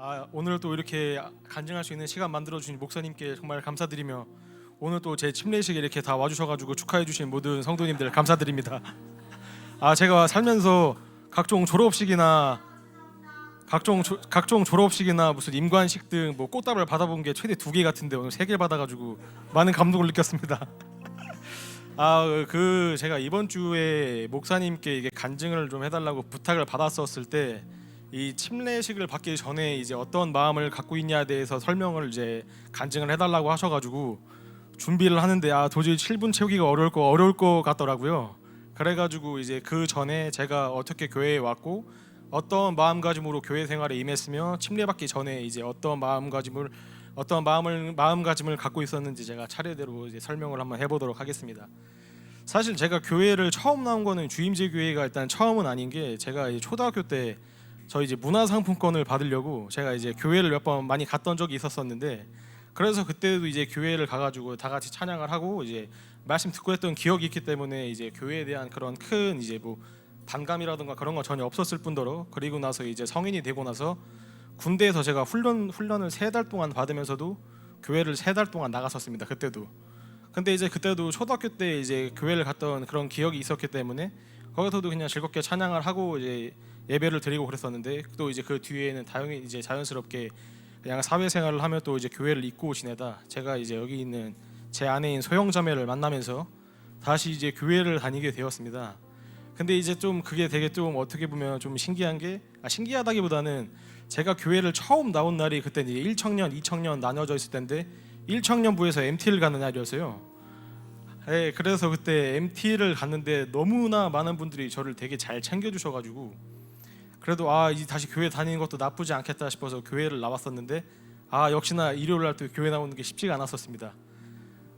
아, 오늘 또 이렇게 간증할 수 있는 시간 만들어 주신 목사님께 정말 감사드리며 오늘 또 제 침례식에 이렇게 다 와주셔가지고 축하해 주신 모든 성도님들 감사드립니다. 아 제가 살면서 각종 졸업식이나 각종 조, 각종 졸업식이나 무슨 임관식 등 뭐 꽃다발 받아본 게 최대 두 개 같은데 오늘 세 개 받아가지고 많은 감동을 느꼈습니다. 아 그 제가 이번 주에 목사님께 이게 간증을 좀 해달라고 부탁을 받았었을 때 이 침례식을 받기 전에 이제 어떤 마음을 갖고 있냐에 대해서 설명을 이제 간증을 해달라고 하셔가지고 준비를 하는데 아 도저히 7분 채우기가 어려울 거 어려울 것 같더라고요. 그래가지고 이제 그 전에 제가 어떻게 교회에 왔고 어떤 마음가짐으로 교회 생활에 임했으며 침례받기 전에 이제 어떤 마음가짐을 어떤 마음을 마음가짐을 갖고 있었는지 제가 차례대로 이제 설명을 한번 해보도록 하겠습니다. 사실 제가 교회를 처음 나온 거는 주임제 교회가 일단 처음은 아닌 게 제가 초등학교 때 저희 이제 문화상품권을 받으려고 제가 이제 교회를 몇 번 많이 갔던 적이 있었었는데 그래서 그때도 이제 교회를 가가지고 다 같이 찬양을 하고 이제 말씀 듣고 했던 기억이 있기 때문에 이제 교회에 대한 그런 큰 이제 뭐 반감이라든가 그런 거 전혀 없었을 뿐더러 그리고 나서 이제 성인이 되고 나서 군대에서 제가 훈련 훈련을 세 달 동안 받으면서도 교회를 세 달 동안 나갔었습니다. 그때도. 근데 이제 그때도 초등학교 때 이제 교회를 갔던 그런 기억이 있었기 때문에 거기서도 그냥 즐겁게 찬양을 하고 이제 예배를 드리고 그랬었는데 또 이제 그 뒤에는 다행히 이제 자연스럽게 그냥 사회생활을 하며 또 이제 교회를 잊고 지내다 제가 이제 여기 있는 제 아내인 소영자매를 만나면서 다시 이제 교회를 다니게 되었습니다. 근데 이제 좀 그게 되게 좀 어떻게 보면 좀 신기한 게 아, 신기하다기보다는 제가 교회를 처음 나온 날이 그때 이제 1청년, 2청년 나눠져 있을 텐데 1청년부에서 MT를 가는 날이었어요. 네, 그래서 그때 MT를 갔는데 너무나 많은 분들이 저를 되게 잘 챙겨주셔가지고 그래도 아 다시 교회 다니는 것도 나쁘지 않겠다 싶어서 교회를 나왔었는데 아 역시나 일요일 날 또 교회 나오는 게 쉽지가 않았었습니다.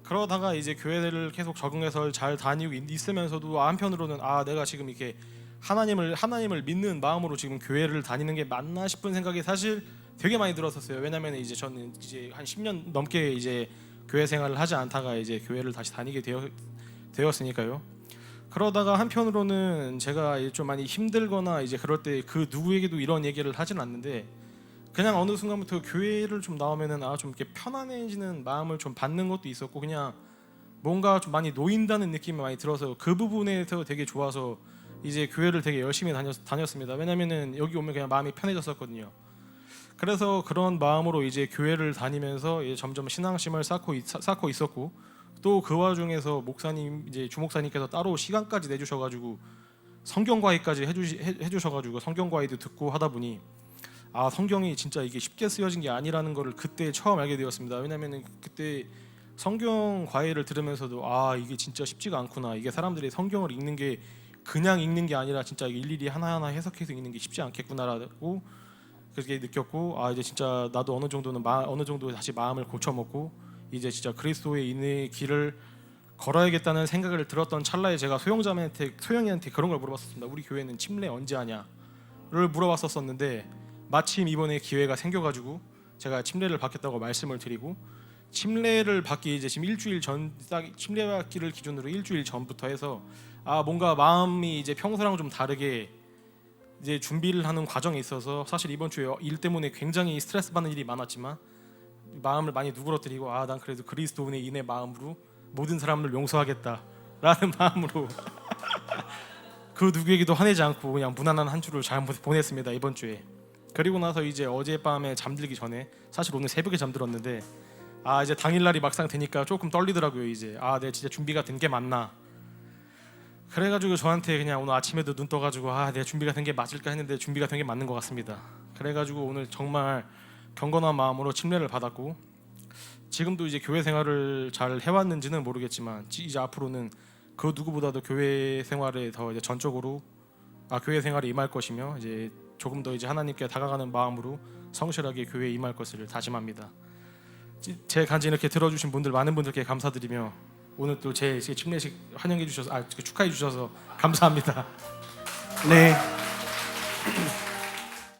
그러다가 이제 교회를 계속 적응해서 잘 다니고 있- 있으면서도 한편으로는 아 내가 지금 이렇게 하나님을 하나님을 믿는 마음으로 지금 교회를 다니는 게 맞나 싶은 생각이 사실 되게 많이 들었었어요. 왜냐면 이제 저는 이제 한 10년 넘게 이제 교회 생활을 하지 않다가 이제 교회를 다시 다니게 되어, 되었으니까요. 그러다가 한편으로는 제가 좀 많이 힘들거나 이제 그럴 때 그 누구에게도 이런 얘기를 하진 않는데 그냥 어느 순간부터 교회를 좀 나오면은 아 좀 이렇게 편안해지는 마음을 좀 받는 것도 있었고 그냥 뭔가 좀 많이 놓인다는 느낌이 많이 들어서 그 부분에서 되게 좋아서 이제 교회를 되게 열심히 다녔, 다녔습니다. 왜냐면은 여기 오면 그냥 마음이 편해졌었거든요. 그래서 그런 마음으로 이제 교회를 다니면서 이제 점점 신앙심을 쌓고 있, 쌓고 있었고 또 그 와중에서 목사님 이제 주목사님께서 따로 시간까지 내주셔가지고 성경 과외까지 해주시 해, 해주셔가지고 성경 과외도 듣고 하다 보니 아 성경이 진짜 이게 쉽게 쓰여진 게 아니라는 거를 그때 처음 알게 되었습니다. 왜냐면은 그때 성경 과외를 들으면서도 아 이게 진짜 쉽지가 않구나. 이게 사람들이 성경을 읽는 게 그냥 읽는 게 아니라 진짜 일일이 하나하나 해석해서 읽는 게 쉽지 않겠구나라고 그렇게 느꼈고 아 이제 진짜 나도 어느 정도는 마, 어느 정도 다시 마음을 고쳐먹고 이제 진짜 그리스도의 인의 길을 걸어야겠다는 생각을 들었던 찰나에 제가 소영자매한테 소영이한테 그런 걸 물어봤었습니다. 우리 교회는 침례 언제 하냐?를 물어봤었었는데 마침 이번에 기회가 생겨가지고 제가 침례를 받겠다고 말씀을 드리고 침례를 받기 이제 지금 일주일 전딱 침례 받기를 기준으로 일주일 전부터 해서 아 뭔가 마음이 이제 평소랑 좀 다르게 이제 준비를 하는 과정에 있어서 사실 이번 주에 일 때문에 굉장히 스트레스 받는 일이 많았지만 마음을 많이 누그러뜨리고 아 난 그래도 그리스도인의 인의 마음으로 모든 사람을 용서하겠다라는 마음으로 그 누구에게도 화내지 않고 그냥 무난한 한 주를 잘 보냈습니다 이번 주에. 그리고 나서 이제 어젯밤에 잠들기 전에 사실 오늘 새벽에 잠들었는데 아 이제 당일날이 막상 되니까 조금 떨리더라고요 이제. 아 내 진짜 준비가 된 게 맞나. 그래가지고 저한테 그냥 오늘 아침에도 눈 떠가지고 아 내가 준비가 된 게 맞을까 했는데 준비가 된 게 맞는 것 같습니다. 그래가지고 오늘 정말 경건한 마음으로 침례를 받았고 지금도 이제 교회 생활을 잘 해왔는지는 모르겠지만 지- 이제 앞으로는 그 누구보다도 교회 생활에 더 이제 전적으로 아 교회 생활에 임할 것이며 이제 조금 더 이제 하나님께 다가가는 마음으로 성실하게 교회에 임할 것을 다짐합니다. 지- 제 간증 이렇게 들어주신 분들 많은 분들께 감사드리며 오늘 또 제 침례식 환영해 주셔서 아 축하해 주셔서 감사합니다. 네.